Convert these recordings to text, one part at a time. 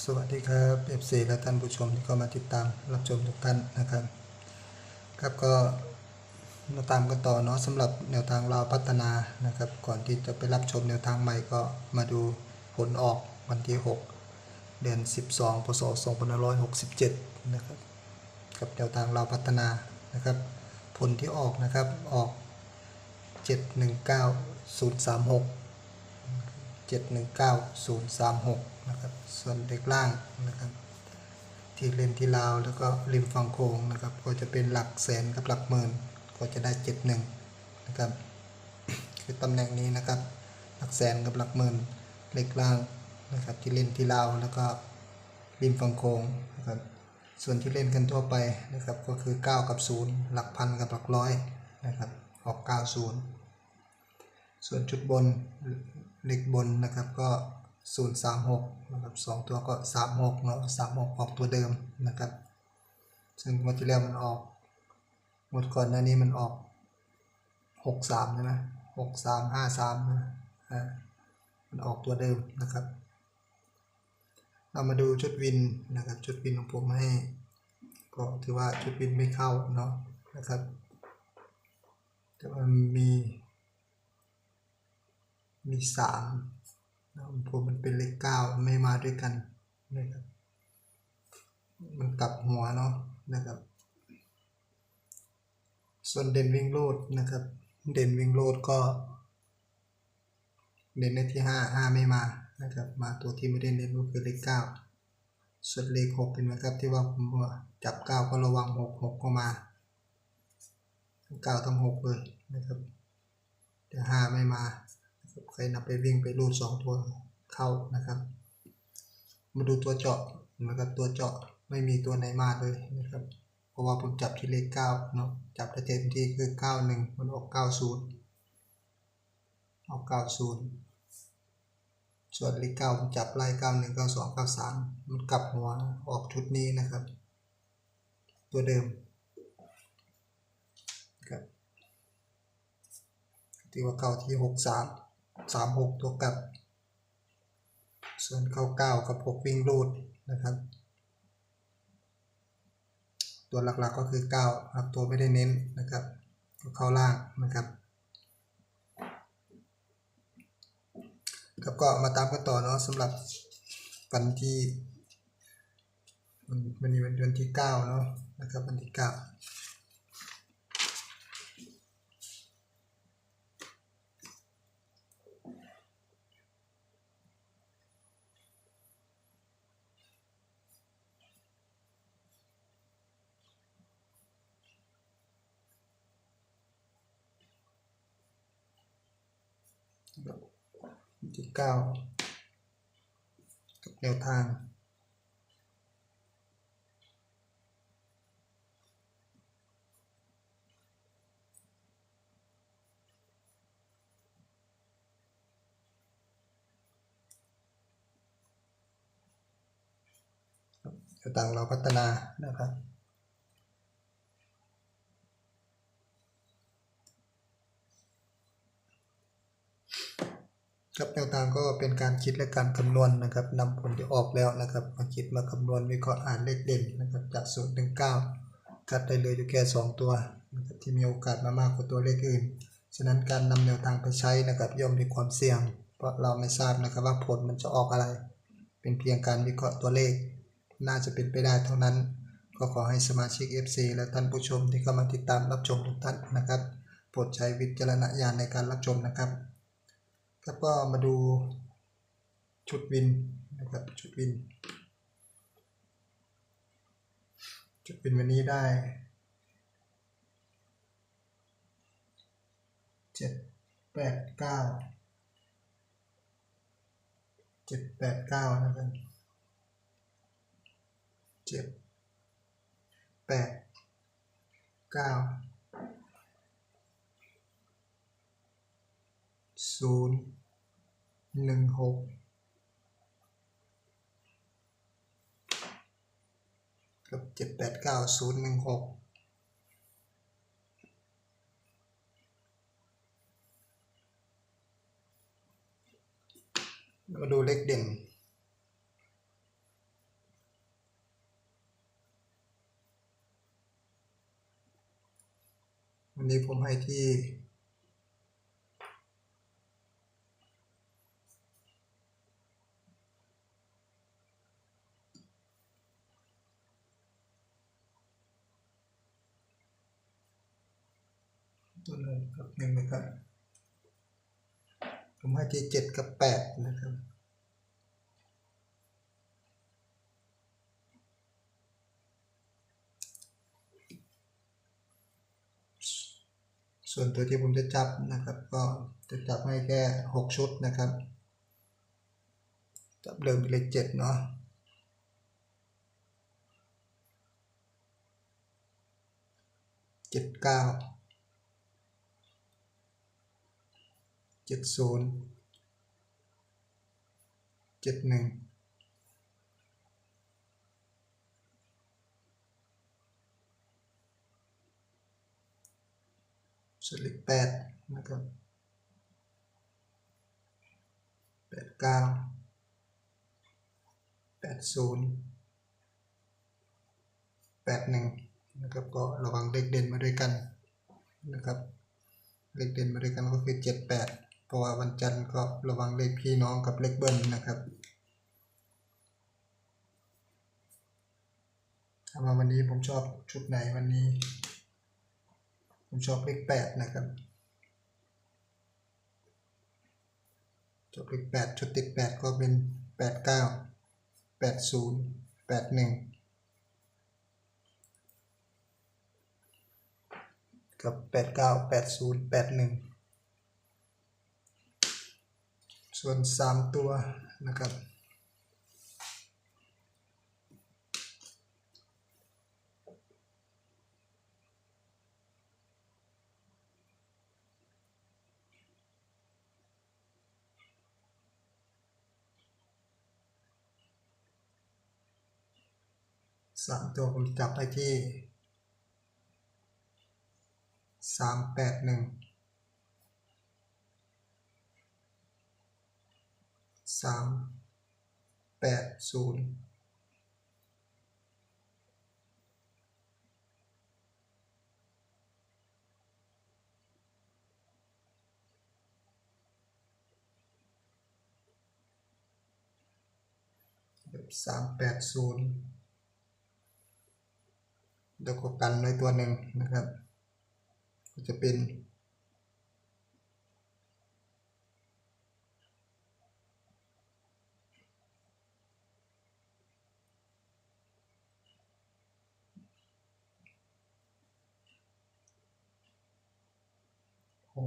สวัสดีครับ FC และท่านผู้ชมที่เข้ามาติดตามรับชมทุกท่านนะครับ ครับก็มาตามกันต่อเนาะสำหรับแนวทางเราวพัฒนานะครับ ก่อนที่จะไปรับชมแนวทางใหม่ก็มาดูผลออกวันที่ 6 เดือน 12พศ2567 นะครับ กับแนวทางเราวพัฒนานะครับ ผลที่ออกนะครับออก 719036 719036 นะครับ ส่วนเด็กล่างนะครับ ที่เล่นที่ลาวแล้วก็ริมฝั่งโคงนะครับ ก็จะเป็นหลักแสนกับหลักหมื่น ก็จะได้ 71 นะครับ คือตำแหน่งนี้นะครับ หลักแสนกับหลักหมื่นเล็กล่างนะครับ ที่เล่นที่ลาวแล้วก็ริมฝั่งโคงนะครับ ส่วนที่เล่นกันทั่วไปนะครับ ก็คือ 9 กับ 0 หลักพันกับหลักร้อยนะครับ ออก 90 ส่วนจุดบน เลขบนนะครับก็ 036นะครับสองตัวก็ 36เนาะ36 ออกตัวเดิมนะครับ ซึ่งงวันที่แล้วมันออกงวดก่อนหน้านี้มันออก 63ใช่ไหม63 53นะอ่ามันออกตัวเดิมนะครับ เรามาดูชุดวินนะครับชุดวินของผมให้ ก็ถือว่าชุดวินไม่เข้าเนาะนะครับแต่ว่ามี มีสามนะผมมันเป็นเลขเก้าไม่มาด้วยกันนะครับ มันกลับหัวเนาะนะครับ ส่วนเด่นวิ่งโลดนะครับ เด่นวิ่งโลดก็ เด่นในที่ห้าห้าไม่มานะครับ มาตัวที่ไม่ได้เน้นก็คือเลขเก้าส่วนเลขหกเป็นไหมครับที่ว่าผมว่าจับเก้าก็ระวังหกหกก็มาทั้งเก้าทั้งหกเลยนะครับแต่ห้าไม่มา ใครนับไปวิ่งไปรูดสองตัวเข้านะครับ มาดูตัวเจาะนะครับตัวเจาะไม่มีตัวไหนมาเลยนะครับ เพราะว่าผมจับที่เลขเก้าเนาะจับได้เต็มที่คือเก้าหนึ่งมันออกเก้าศูนย์ออกเก้าศูนย์ส่วนเลขเก้าผมจับไล่เก้าหนึ่งเก้าสองเก้าสามมันกลับหัวออกชุดนี้นะครับ ตัวเดิมครับที่ว่าเก้าที่ห กสามหกตัวกลับ ส่วนเก้าเก้ากับหกวิ่งรูดนะครับ ตัวหลักๆก็คือเก้าครับ ตัวไม่ได้เน้นนะครับเข้าล่างนะครับครับก็มาตามกันต่อเนาะสำหรับวันที่วันวันนี้เป็นวันที่เก้าเนาะนะครับวันที่เก้า ที่เก้ากับแนวทางแนวทางเราพัฒนานะครับ ครับแนวทางก็เป็นการคิดและการคำนวณนะครับนำผลที่ออกแล้วนะครับมาคิดมาคำนวณวิเคราะห์อ่านเลขเด่นนะครับจากศูนย์ถึงเก้าคัดได้เลยอยู่แค่สองตัวนะครับที่มีโอกาสมามากกว่าตัวเลขอื่น ฉะนั้นการนำแนวทางไปใช้นะครับย่อมมีความเสี่ยง เพราะเราไม่ทราบนะครับว่าผลมันจะออกอะไร เป็นเพียงการวิเคราะห์ตัวเลข น่าจะเป็นไปได้เท่านั้น ก็ขอให้สมาชิก FC และท่านผู้ชมที่เข้ามาติดตามรับชมทุกท่านนะครับโปรดใช้วิจารณญาณในการรับชมนะครับ ครับก็มาดูชุดวินนะครับชุดวิน ชุดวินวันนี้ได้เจ็ดแปดเก้าเจ็ดแปดเก้านะครับเจ็ดแปดเก้าศูนย์ หนึ่งหกกับเจ็ดแปดเก้าศูนย์หนึ่งหกมาดูเลขเด่นวันนี้ผมให้ที่ มให้ที่เจ็ดกับแปดนะครับส่วนตัวที่ผมจะจับนะครับ ก็จะจับให้แค่หกชุดนะครับ จับเริ่มที่เลขเจ็ดเนาะเจ็ดเก้า เจ็ดศูนย์เจ็ดหนึ่งส่วนเลขแปดนะครับแปดเก้าแปดศูนย์แปดหนึ่งนะครับก็ระวังเลขเด่นมาด้วยกันนะครับเลขเด่นมาด้วยกันก็คือเจ็ดแปด ราะว่าวันจันทร์ก็ระวังเลขพี่น้องกับเลขเบิ้ลนะครับถ้ามาวันนี้ผมชอบชุดไหนวันนี้ ผมชอบเลขแปดนะครับชอบเลขแปดชุดติดแปดก็เป็นแปดเก้าแปดศูนย์แปดหนึ่งกับแปดเก้าแปดศูนย์แปดหนึ่ง ส่วนสามตัวนะครับ สามตัวผมจับไปที่สามแปดหนึ่ง สามแปดศูนย์สามแปดศูนย์แล้วก็กันไว้ตัวหนึ่งนะครับ ก็จะเป็น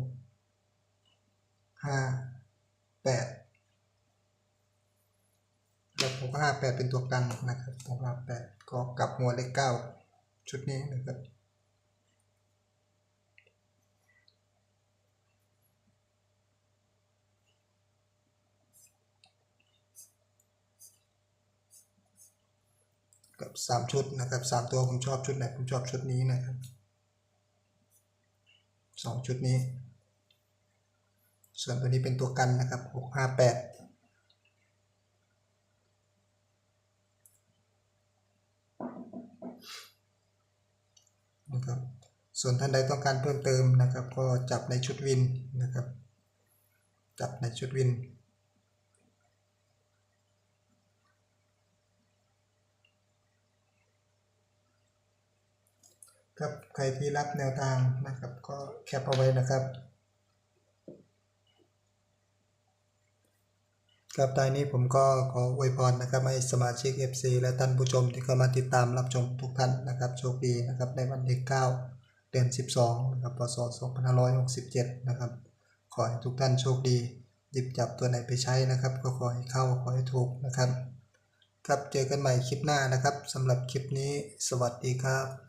กห้าแปดแล้วหกห้าแปดเป็นตัวกันนะครับหกห้าแปดก็กลับหัวเลขเก้าชุดนี้นะครับกับสามชุดนะครับสามตัวผมชอบชุดไหนผมชอบชุดนี้นะครับสองชุดนี้ ส่วนตัวนี้เป็นตัวกันนะครับหกห้าแปดนะครับ ส่วนท่านใดต้องการเพิ่มเติมนะครับ ก็จับในชุดวินนะครับ จับในชุดวินครับใครที่รับแนวทางนะครับ ก็แคปเอาไว้นะครับ ครับท้ายนี้ผมก็ขออวยพรนะครับให้สมาชิก FC และท่านผู้ชมที่เข้ามาติดตามรับชมทุกท่านนะครับโชคดีนะครับในวันที่9เดือน 12นะครับพศ2567 นะครับ ขอให้ทุกท่านโชคดี หยิบจับตัวไหนไปใช้นะครับ ก็ขอให้เข้าขอให้ถูกนะครับ ครับเจอกันใหม่คลิปหน้านะครับสำหรับคลิปนี้ สวัสดีครับ